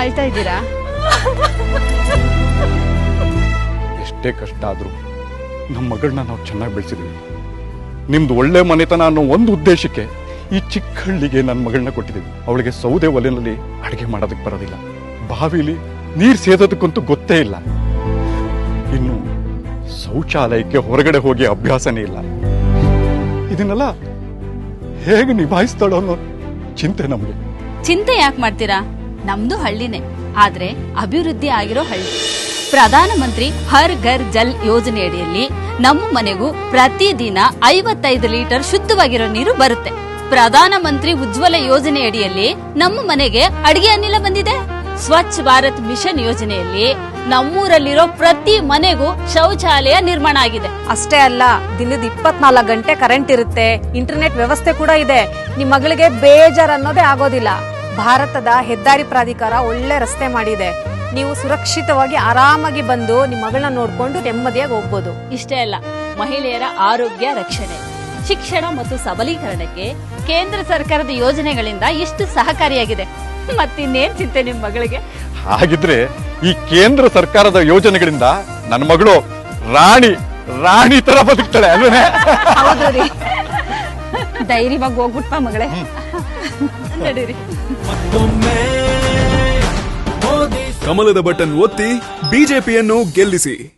ಆಳ್ತಾ ಇದ್ದೀರಾ? ಎಷ್ಟೇ ಕಷ್ಟ ಆದ್ರೂ ನಮ್ಮ ಮಗಳನ್ನ ನಾವು ಚೆನ್ನಾಗಿ ಬೆಳೆಸಿದ್ವಿ. ನಿಮ್ದು ಒಳ್ಳೆ ಮನೆತನ ಅನ್ನೋ ಒಂದು ಉದ್ದೇಶಕ್ಕೆ ಈ ಚಿಕ್ಕ ಹಳ್ಳಿಗೆ ನನ್ನ ಮಗಳನ್ನ ಕೊಟ್ಟಿದ್ದೀವಿ ಅವಳಿಗೆ ಸೌದೆ ಒಲೆಯಲ್ಲಿ ಅಡುಗೆ ಮಾಡೋದಕ್ಕೆ ಬರೋದಿಲ್ಲ. ಬಾವಿಲಿ ನೀರು ಸೇದೋದಕ್ಕಂತೂ ಗೊತ್ತೇ ಇಲ್ಲ. ಇನ್ನು ಶೌಚಾಲಯಕ್ಕೆ ಹೊರಗಡೆ ಹೋಗಿ ಅಭ್ಯಾಸನೇ ಇಲ್ಲ. ಇದನ್ನೆಲ್ಲ ಹೇಗೆ ನಿಭಾಯಿಸ್ತಾಳೋ ಅನ್ನೋ ಚಿಂತೆ ನಮಗೆ. ಚಿಂತೆ ಯಾಕೆ ಮಾಡ್ತೀರಾ? ನಮ್ದು ಹಳ್ಳಿನೇ, ಆದ್ರೆ ಅಭಿವೃದ್ಧಿ ಆಗಿರೋ ಹಳ್ಳಿ. ಪ್ರಧಾನಮಂತ್ರಿ ಹರ್ ಘರ್ ಜಲ್ ಯೋಜನೆಯಡಿಯಲ್ಲಿ ನಮ್ಮ ಮನೆಗೂ ಪ್ರತಿದಿನ ಐವತ್ತೈದು ಲೀಟರ್ ಶುದ್ಧವಾಗಿರೋ ನೀರು ಬರುತ್ತೆ. ಪ್ರಧಾನಮಂತ್ರಿ ಉಜ್ವಲ ಯೋಜನೆ ಅಡಿಯಲ್ಲಿ ನಮ್ಮ ಮನೆಗೆ ಅಡಿಗೆ ಅನಿಲ ಬಂದಿದೆ. ಸ್ವಚ್ಛ ಭಾರತ್ ಮಿಷನ್ ಯೋಜನೆಯಲ್ಲಿ ನಮ್ಮೂರಲ್ಲಿರೋ ಪ್ರತಿ ಮನೆಗೂ ಶೌಚಾಲಯ ನಿರ್ಮಾಣ ಆಗಿದೆ. ಅಷ್ಟೇ ಅಲ್ಲ, ದಿನದ ಇಪ್ಪತ್ನಾಲ್ಕು ಗಂಟೆ ಕರೆಂಟ್ ಇರುತ್ತೆ ಇಂಟರ್ನೆಟ್ ವ್ಯವಸ್ಥೆ ಕೂಡ ಇದೆ. ನಿಮ್ಮ ಮಗಳಿಗೆ ಬೇಜಾರ್ ಅನ್ನೋದೇ ಆಗೋದಿಲ್ಲ. ಭಾರತದ ಹೆದ್ದಾರಿ ಪ್ರಾಧಿಕಾರ ಒಳ್ಳೆ ರಸ್ತೆ ಮಾಡಿದೆ. ನೀವು ಸುರಕ್ಷಿತವಾಗಿ ಆರಾಮಾಗಿ ಬಂದು ನಿಮ್ಮ ಮಗಳನ್ನ ನೋಡ್ಕೊಂಡು ನೆಮ್ಮದಿಯಾಗಿ ಹೋಗ್ಬೋದು. ಇಷ್ಟೇ ಅಲ್ಲ ಮಹಿಳೆಯರ ಆರೋಗ್ಯ ರಕ್ಷಣೆ. ಶಿಕ್ಷಣ ಮತ್ತು ಸಬಲೀಕರಣಕ್ಕೆ ಕೇಂದ್ರ ಸರ್ಕಾರದ ಯೋಜನೆಗಳಿಂದ ಎಷ್ಟು ಸಹಕಾರಿಯಾಗಿದೆ. ಮತ್ತಿನ್ನೇನ್ ಚಿಂತೆ ನಿಮ್ ಮಗಳಿಗೆ? ಹಾಗಿದ್ರೆ ಈ ಕೇಂದ್ರ ಸರ್ಕಾರದ ಯೋಜನೆಗಳಿಂದ ನನ್ನ ಮಗಳು ರಾಣಿ ರಾಣಿ ತರ ಬದುಕ್ತಾಳೆ ಅಲ್ವೇ ಹೌದು ರೀ ಧೈರ್ಯವಾಗಿ ಹೋಗ್ಬಿಟ್ಪ ಮಗಳೇ? ನಡೀರಿ. ಕಮಲದ ಬಟನ್ ಒತ್ತಿ ಬಿಜೆಪಿಯನ್ನು ಗೆಲ್ಲಿಸಿ.